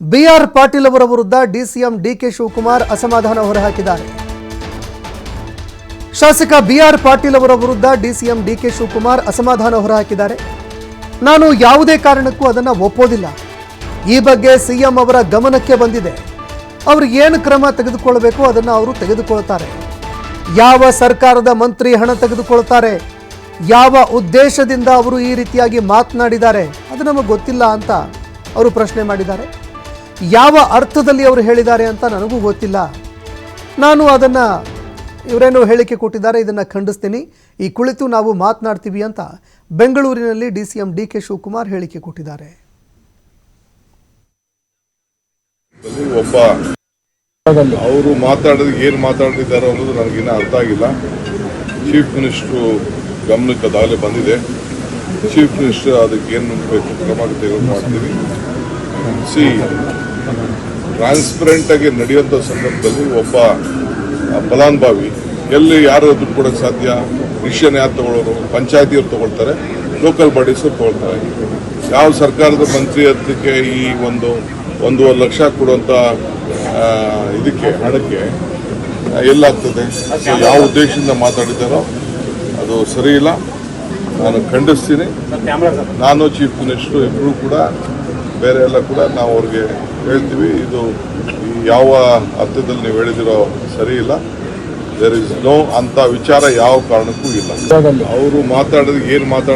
B R Patil ಅವರ ವಿರುದ್ಧ DCM DK Shivakumar ಅಸಮಾಧಾನ ಹೊರಹಾಕಿದ್ದಾರೆ. ಶಾಸಕ ಬಿಆರ್ ಪಾಟೀಲ್ ಅವರ ವಿರುದ್ಧ ಡಿಸಿಎಂ ಡಿಕೆ ಶಿವಕುಮಾರ್ ಅಸಮಾಧಾನ ಹೊರಹಾಕಿದ್ದಾರೆ. ನಾನು ಯಾವುದೇ ಕಾರಣಕ್ಕೂ ಅದನ್ನು ಒಪ್ಪೋದಿಲ್ಲ. ಈ ಬಗ್ಗೆ ಸಿಎಂ ಅವರ ಗಮನಕ್ಕೆ ಬಂದಿದೆ. ಅವರು ಏನು ಕ್ರಮ ತೆಗೆದುಕೊಳ್ಳಬೇಕು ಅದನ್ನು ಅವರು ತೆಗೆದುಕೊಳ್ತಾರೆ. ಯಾವ ಸರ್ಕಾರದ ಮಂತ್ರಿ ಹಣ ತೆಗೆದುಕೊಳ್ತಾರೆ. ಯಾವ ಉದ್ದೇಶದಿಂದ ಅವರು ಈ ರೀತಿಯಾಗಿ ಮಾತನಾಡಿದ್ದಾರೆ. ಅದು ನಮಗೆ ಗೊತ್ತಿಲ್ಲ ಅಂತ ಅವರು ಪ್ರಶ್ನೆ ಮಾಡಿದ್ದಾರೆ. ಯಾವ ಅರ್ಥದಲ್ಲಿ ಅವರು ಹೇಳಿದ್ದಾರೆ ಅಂತ ನನಗೂ ಗೊತ್ತಿಲ್ಲ. ನಾನು ಅದನ್ನು ಇವರೇನು ಹೇಳಿಕೆ ಕೊಟ್ಟಿದ್ದಾರೆ, ಇದನ್ನು ಖಂಡಿಸ್ತೀನಿ. ಈ ಕುಳಿತು ನಾವು ಮಾತನಾಡ್ತೀವಿ ಅಂತ ಬೆಂಗಳೂರಿನಲ್ಲಿ D C M D K Shivakumar ಹೇಳಿಕೆ ಕೊಟ್ಟಿದ್ದಾರೆ. ಒಬ್ಬ ಅವರು ಮಾತಾಡೋದು ಏನು ಮಾತಾಡಿದ್ದಾರೆ ಅನ್ನೋದು ನನಗಿನ್ನ ಅರ್ಥ ಆಗಿಲ್ಲ. ಚೀಫ್ ಮಿನಿಸ್ಟ್ರು ಗಮನಕ್ಕೆ ಅದಾಗಲೇ ಬಂದಿದೆ. ಚೀಫ್ ಮಿನಿಸ್ಟರ್ ಅದಕ್ಕೆ ಏನು ಕ್ರಮ ಮಾಡ್ತೀವಿ. ಟ್ರಾನ್ಸ್ಪರೆಂಟ್ ಆಗಿ ನಡೆಯುವಂಥ ಸಂದರ್ಭದಲ್ಲಿ ಒಬ್ಬ ಫಲಾನುಭವಿ ಎಲ್ಲಿ ಯಾರು ದುಡ್ಡು ಕೊಡೋಕ್ಕೆ ಸಾಧ್ಯ? ಮಿಷನ್ ಯಾರು ತಗೊಳ್ಳೋರು? ಪಂಚಾಯತಿಯವ್ರು ತಗೊಳ್ತಾರೆ ಲೋಕಲ್ ಬಾಡೀಸ್ ತಗೊಳ್ತಾರೆ. ಯಾವ ಸರ್ಕಾರದ ಮಂತ್ರಿ ಅದಕ್ಕೆ ಈ ಒಂದು ಒಂದೂವರೆ ಲಕ್ಷ ಕೊಡುವಂಥ ಇದಕ್ಕೆ ಹಣಕ್ಕೆ ಎಲ್ಲಾಗ್ತದೆ? ಯಾವ ಉದ್ದೇಶದಿಂದ ಮಾತಾಡಿದ್ದಾರೋ ಅದು ಸರಿ ಇಲ್ಲ. ನಾನು ಖಂಡಿಸ್ತೀನಿ. ನಾನು ಚೀಫ್ ಮಿನಿಸ್ಟರ್ ಇಬ್ಬರು ಕೂಡ ಬೇರೆ ಎಲ್ಲ ಕೂಡ ನಾವು ಅವ್ರಿಗೆ ಹೇಳ್ತೀವಿ ಇದು ಯಾವ ಅರ್ಥದಲ್ಲಿ ನೀವು ಹೇಳಿದಿರೋ ಸರಿ ಇಲ್ಲ. ದೇರ್ ಇಸ್ ನೋ ಅಂತ ವಿಚಾರ ಯಾವ ಕಾರಣಕ್ಕೂ ಇಲ್ಲ. ಅವರು ಮಾತಾಡೋದಕ್ಕೆ ಏನು ಮಾತಾಡ